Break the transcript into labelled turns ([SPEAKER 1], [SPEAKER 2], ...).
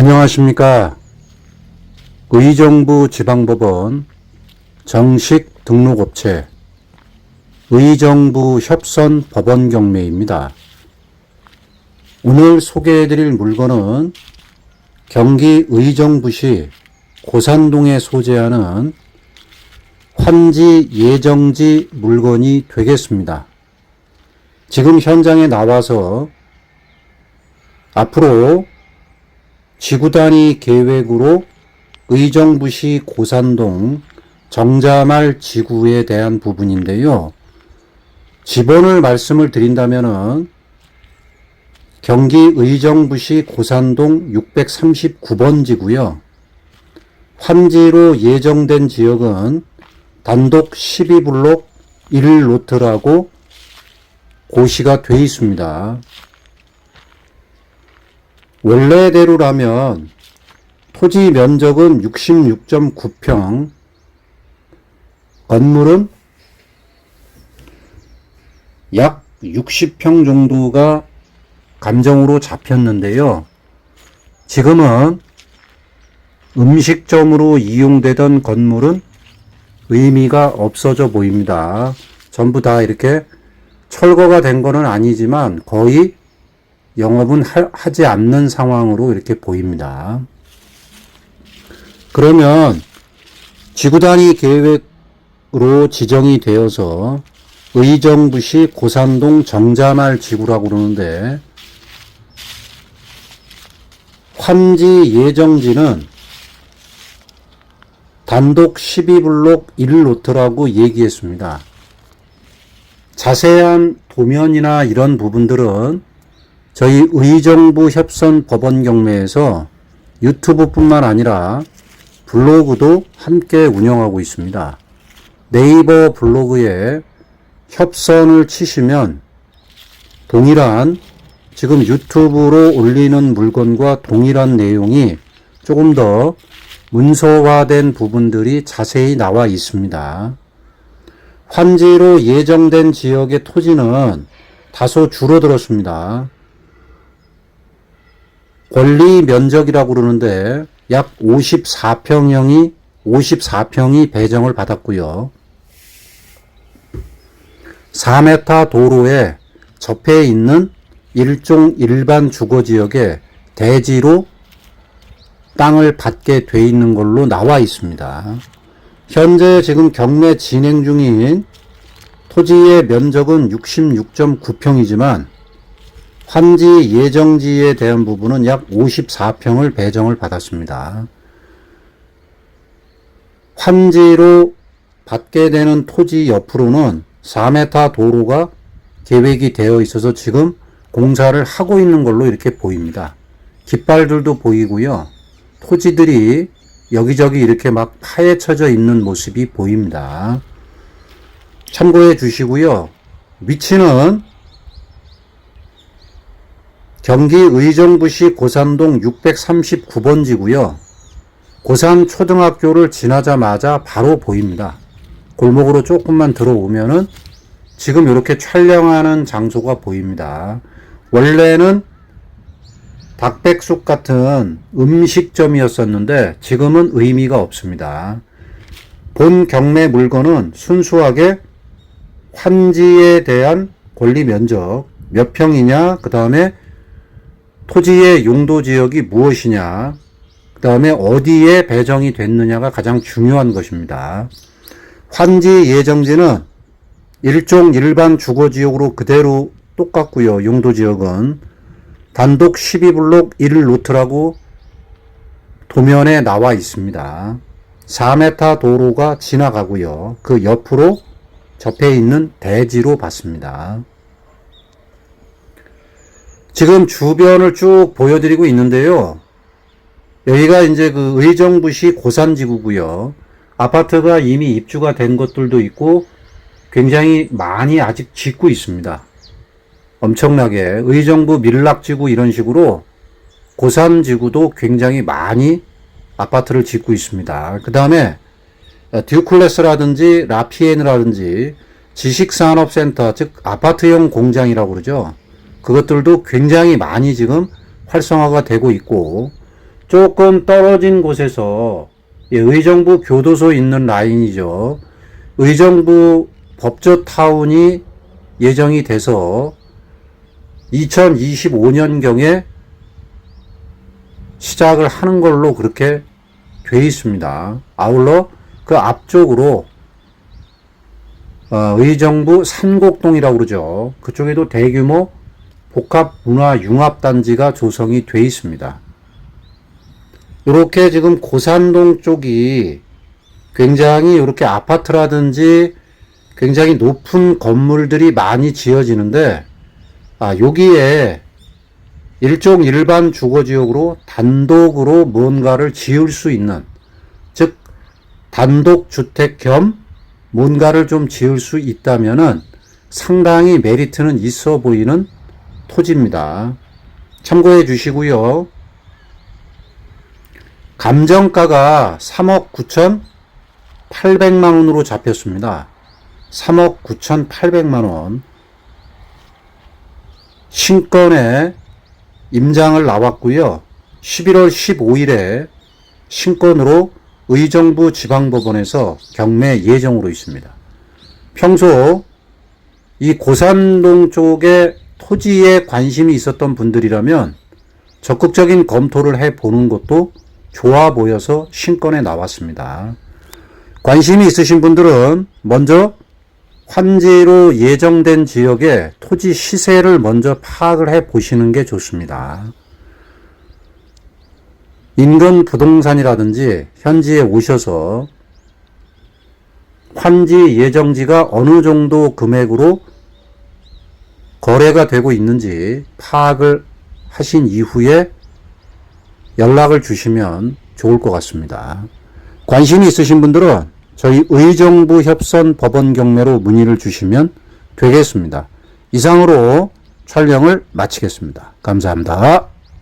[SPEAKER 1] 안녕하십니까. 의정부 지방법원 정식 등록업체 의정부 협선 법원 경매입니다. 오늘 소개해드릴 물건은 경기 의정부시 고산동에 소재하는 환지 예정지 물건이 되겠습니다. 지금 현장에 나와서 앞으로 지구 단위 계획으로 의정부시 고산동 정자말 지구에 대한 부분인데요. 지번을 말씀을 드린다면은 경기 의정부시 고산동 639번 지구요. 환지로 예정된 지역은 단독 12블록 1로트라고 고시가 돼 있습니다. 원래대로라면 토지 면적은 66.9평, 건물은 약 60평 정도가 감정으로 잡혔는데요. 지금은 음식점으로 이용되던 건물은 의미가 없어져 보입니다. 전부 다 이렇게 철거가 된 거는 아니지만 거의 영업은 하, 하지 않는 상황으로 이렇게 보입니다. 그러면 지구 단위 계획으로 지정이 되어서 의정부시 고산동 정자말 지구라고 그러는데 환지 예정지는 단독 12블록 1로트라고 얘기했습니다. 자세한 도면이나 이런 부분들은 저희 의정부 협선 법원 경매에서 유튜브뿐만 아니라 블로그도 함께 운영하고 있습니다. 네이버 블로그에 협선을 치시면 동일한 지금 유튜브로 올리는 물건과 동일한 내용이 조금 더 문서화된 부분들이 자세히 나와 있습니다. 환지로 예정된 지역의 토지는 다소 줄어들었습니다. 권리 면적이라고 그러는데 약 54평형이 54평이 배정을 받았고요. 4m 도로에 접해 있는 일종 일반 주거 지역에 대지로 땅을 받게 돼 있는 걸로 나와 있습니다. 현재 지금 경매 진행 중인 토지의 면적은 66.9평이지만 환지 예정지에 대한 부분은 약 54평을 배정을 받았습니다. 환지로 받게 되는 토지 옆으로는 4m 도로가 계획이 되어 있어서 지금 공사를 하고 있는 걸로 이렇게 보입니다. 깃발들도 보이고요. 토지들이 여기저기 이렇게 막 파헤쳐져 있는 모습이 보입니다. 참고해 주시고요. 위치는 경기 의정부시 고산동 639번지고요. 고산 초등학교를 지나자마자 바로 보입니다. 골목으로 조금만 들어오면은 지금 이렇게 촬영하는 장소가 보입니다. 원래는 닭백숙 같은 음식점이었었는데 지금은 의미가 없습니다. 본 경매 물건은 순수하게 환지에 대한 권리 면적 몇 평이냐, 그 다음에 토지의 용도 지역이 무엇이냐, 그 다음에 어디에 배정이 됐느냐가 가장 중요한 것입니다. 환지 예정지는 일종 일반 주거 지역으로 그대로 똑같고요. 용도 지역은 단독 12블록 1루트라고 도면에 나와 있습니다. 4m 도로가 지나가고요. 그 옆으로 접해 있는 대지로 봤습니다. 지금 주변을 쭉 보여드리고 있는데요. 여기가 이제 그 의정부시 고산지구고요. 아파트가 이미 입주가 된 것들도 있고 굉장히 많이 아직 짓고 있습니다. 엄청나게 의정부 밀락지구 이런 식으로 고산지구도 굉장히 많이 아파트를 짓고 있습니다. 그 다음에 듀클래스라든지 라피엔이라든지 지식산업센터 즉 아파트형 공장이라고 그러죠. 그것들도 굉장히 많이 지금 활성화가 되고 있고 조금 떨어진 곳에서 이 의정부 교도소 있는 라인이죠. 의정부 법조타운이 예정이 돼서 2025년경에 시작을 하는 걸로 그렇게 돼 있습니다. 아울러 그 앞쪽으로 어, 의정부 산곡동이라고 그러죠. 그쪽에도 대규모 복합 문화 융합 단지가 조성이 돼 있습니다. 이렇게 지금 고산동 쪽이 굉장히 이렇게 아파트라든지 굉장히 높은 건물들이 많이 지어지는데 아 여기에 일종 일반 주거지역으로 단독으로 뭔가를 지을 수 있는 즉 단독 주택 겸 뭔가를 좀 지을 수 있다면은 상당히 메리트는 있어 보이는 토지입니다. 참고해 주시고요. 감정가가 3억 9천 8백만 원으로 잡혔습니다. 3억 9천 8백만 원. 신건에 임장을 나왔고요. 11월 15일에 신건으로 의정부 지방법원에서 경매 예정으로 있습니다. 평소 이 고산동 쪽에 토지에 관심이 있었던 분들이라면 적극적인 검토를 해 보는 것도 좋아 보여서 신건에 나왔습니다. 관심이 있으신 분들은 먼저 환지로 예정된 지역의 토지 시세를 먼저 파악을 해 보시는 게 좋습니다. 인근 부동산이라든지 현지에 오셔서 환지 예정지가 어느 정도 금액으로 거래가 되고 있는지 파악을 하신 이후에 연락을 주시면 좋을 것 같습니다. 관심이 있으신 분들은 저희 의정부 협선 법원 경매로 문의를 주시면 되겠습니다. 이상으로 촬영을 마치겠습니다. 감사합니다.